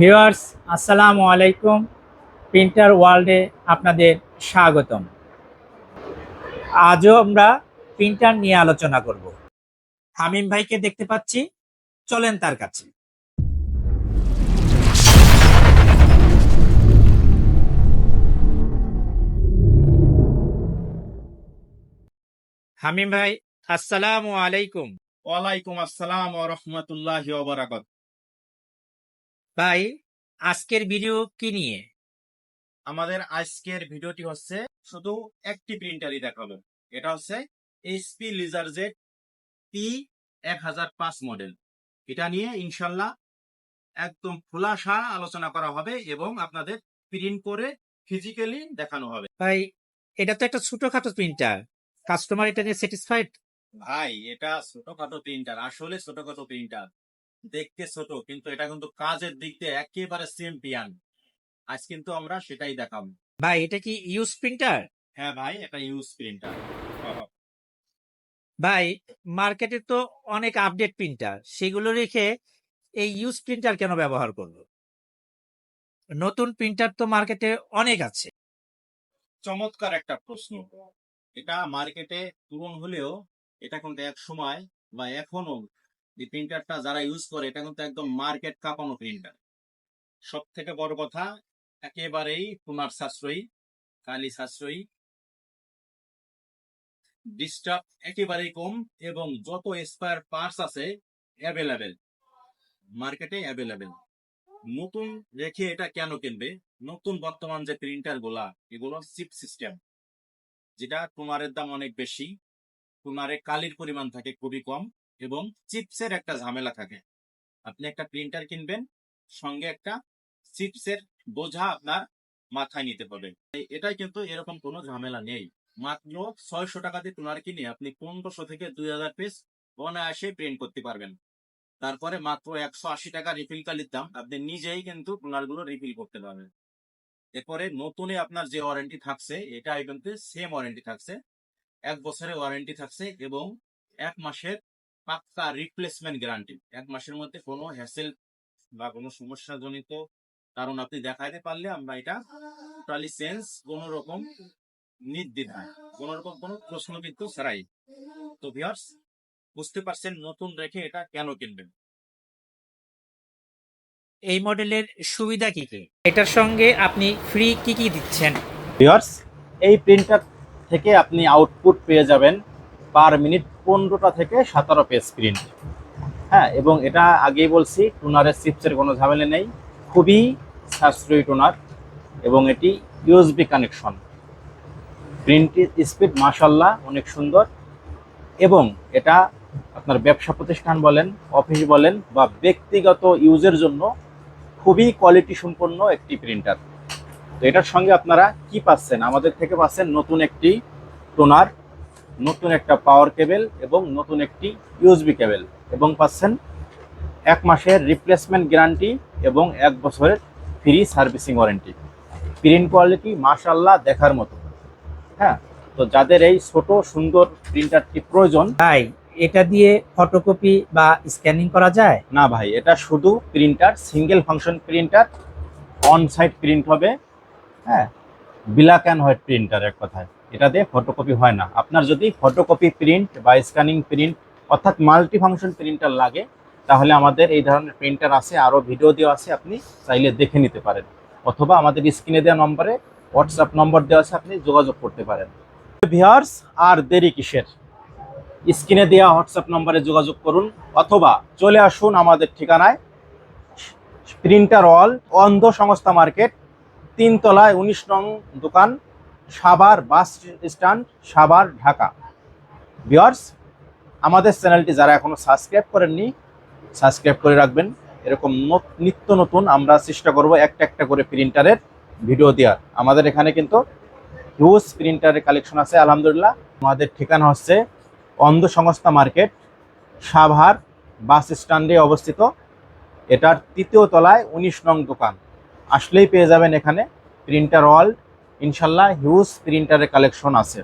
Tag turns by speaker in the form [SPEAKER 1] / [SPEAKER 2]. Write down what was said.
[SPEAKER 1] Viewers, আসসালামু আলাইকুম। Printer ওয়ার্ল্ডে আপনাদের স্বাগতম। আজও আমরা প্রিন্টার নিয়ে আলোচনা করব। হামিম ভাইকে দেখতে পাচ্ছি, চলেন তার কাছে। হামিম ভাই, আসসালামু আলাইকুম।
[SPEAKER 2] ওয়ালাইকুম আসসালাম ও রহমতুল্লাহ ওবরাকাত
[SPEAKER 1] ভাই আজকের ভিডিও কি নিয়ে?
[SPEAKER 2] আমাদের আজকের ভিডিওটি হচ্ছে শুধু একটি প্রিন্টারই দেখাবো। এটা হচ্ছে এইচপি লিজার জেড পি এক হাজার পাঁচ মডেল। এটা নিয়ে ইনশাল্লাহ একদম খোলাসা আলোচনা করা হবে এবং আপনাদের প্রিন্ট করে ফিজিক্যালি দেখানো হবে।
[SPEAKER 1] ভাই এটা তো একটা ছোটখাটো প্রিন্টার কাস্টমার এটা নিয়ে স্যাটিসফাইড
[SPEAKER 2] ভাই এটা ছোটখাটো প্রিন্টার আসলে ছোটখাটো প্রিন্টার দেখতে ছোট কিন্তু এটা কিন্তু কাজের দিক দিয়ে একেবারে চ্যাম্পিয়ন আজ কিন্তু আমরা সেটাই দেখাবো।
[SPEAKER 1] ভাই এটা কি ইউজ প্রিন্টার
[SPEAKER 2] হ্যাঁ ভাই এটা ইউজ প্রিন্টার
[SPEAKER 1] ভাই মার্কেটে তো অনেক আপডেট প্রিন্টার সেগুলো রেখে এই ইউজ প্রিন্টার কেন ব্যবহার করব? নতুন প্রিন্টার তো মার্কেটে অনেক আছে।
[SPEAKER 2] চমৎকার একটা প্রশ্ন। এটা মার্কেটে পূরণ হলেও এটা কিন্তু এক সময় বা এখনও এই প্রিন্টারটা যারা ইউজ করে, এটা কিন্তু একদম মার্কেট কাঁপানো প্রিন্টার সব থেকে বড় কথা, একেবারেই তোমার সাশ্রয়ী, কালি সাশ্রয়ী। ডিস্টার্ব একেবারেই কম এবং যত স্পায়ার পার্টস আছে অ্যাভেলেবেল মার্কেটে অ্যাভেলেবেল নতুন রেখে এটা কেন কিনবে? নতুন বর্তমান যে প্রিন্টারগুলা, এগুলো চিপ সিস্টেম যেটা টোনারের দাম অনেক বেশি টোনারে কালির পরিমাণ থাকে খুবই কম। এবং চিপসের একটা ঝামেলা থাকে। আপনি একটা প্রিন্টার কিনবেন, সঙ্গে একটা চিপসের বোঝা আপনার মাথায় নিতে হবে। এটাই কিন্তু এরকম কোনো ঝামেলা নেই। মাত্র ছয়শো টাকা দিয়ে টোনার কিনে আপনি পনেরোশো থেকে দুই হাজার পিস অনায়াসে প্রিন্ট করতে পারবেন। তারপরে মাত্র একশো আশি টাকা রিফিল কালির দাম, আপনি নিজেই কিন্তু টোনারগুলো রিফিল করতে পারবেন। এরপরে নতুনে আপনার যে ওয়ারেন্টি থাকছে এটা কিন্তু সেম ওয়ারেন্টি থাকছে। এক বছরের ওয়ারেন্টি থাকছে এবং এক মাসের পাক্কা রিপ্লেসমেন্ট গ্যারান্টি এক মাসের মধ্যে কোনো হ্যাসেল বা কোনো সমস্যা জনিত কারণ আপনি দেখাইতে পারলে আমরা এটা টোটালি চেঞ্জ কোনো রকম নির্দ্বিধায় কোনো রকম কোনো প্রশ্নবিদ্ধ ছাড়াই। তো ভিউয়ার্স বুঝতে পারছেন নতুন রেখে এটা কেন কিনবেন?
[SPEAKER 1] এই মডেলের সুবিধা কি কি? এটার সঙ্গে আপনি ফ্রি কি কি দিচ্ছেন?
[SPEAKER 2] ভিউয়ার্স এই প্রিন্টার থেকে আপনি আউটপুট পেয়ে যাবেন। পার মিনিট পনেরোটা থেকে সতেরো পেজ প্রিন্ট হ্যাঁ এবং এটা আগেই বলছি, টুনারের চিপসের কোনো ঝামেলা নেই। খুবই সাশ্রয়ী টুনার এবং এটি ইউএসবি কানেকশন প্রিন্ট স্পিড মাশাল্লাহ অনেক সুন্দর এবং এটা আপনার ব্যবসা প্রতিষ্ঠান বলেন অফিস বলেন বা ব্যক্তিগত ইউজের জন্য খুবই কোয়ালিটি সম্পন্ন একটি প্রিন্টার তো এটার সঙ্গে আপনারা কি পাচ্ছেন? আমাদের থেকে পাচ্ছেন নতুন একটি টোনার নতুন একটা পাওয়ার কেবেল এবং নতুন একটি ইউএসবি কেবেল এবং পাচ্ছেন এক মাসের রিপ্লেসমেন্ট গ্যারান্টি এবং এক বছরের free servicing warranty print quality মাশাল্লাহ দেখার মতো। হ্যাঁ তো যাদের এই ছোট সুন্দর প্রিন্টারটি প্রয়োজন
[SPEAKER 1] ভাই এটা দিয়ে ফটোকপি বা স্ক্যানিং করা যায়?
[SPEAKER 2] না ভাই এটা শুধু printer single function printer on side print হবে। হ্যাঁ ব্ল্যাক অ্যান্ড হোয়াইট প্রিন্টার এক কথায়। এটা দিয়ে ফটোকপি হয় না। আপনার যদি ফটোকপি প্রিন্ট বা স্ক্যানিং প্রিন্ট অর্থাৎ মাল্টি ফাংশন প্রিন্টার লাগে, তাহলে আমাদের এই ধরনের প্রিন্টার আছে আরও ভিডিও দেওয়া আছে, আপনি চাইলে দেখে নিতে পারেন। অথবা আমাদের স্ক্রিনে দেওয়া নম্বরে হোয়াটসঅ্যাপ নম্বর দেওয়া আছে, আপনি যোগাযোগ করতে পারেন। ভিউয়ার্স আর দেরি কিসের? স্ক্রিনে দেওয়া হোয়াটসঅ্যাপ নম্বরে যোগাযোগ করুন, অথবা চলে আসুন আমাদের ঠিকানায় প্রিন্টার অল অন্ধ সংস্থা মার্কেট, তিনতলায় উনিশ নং দোকান Savar bus stand, Savar, Dhaka. Viewers আমাদের চ্যানেলটি যারা এখনও সাবস্ক্রাইব করেননি, সাবস্ক্রাইব করে রাখবেন। এরকম নত- নিত্য নতুন, আমরা চেষ্টা করব একটা একটা করে প্রিন্টারের ভিডিও দেওয়ার। আমাদের এখানে কিন্তু হিউজ প্রিন্টারের কালেকশন আছে, আলহামদুলিল্লাহ। আমাদের ঠিকানা হচ্ছে অন্ধ সংস্থা মার্কেট, সাভার বাস স্ট্যান্ডে অবস্থিত। এটার তৃতীয় তলায় উনিশ নং দোকান। আসলেই পেয়ে যাবেন এখানে প্রিন্টার ওয়ার্ল্ড ইনশাল্লাহ হিউজ প্রিন্টারের কালেকশন আছে।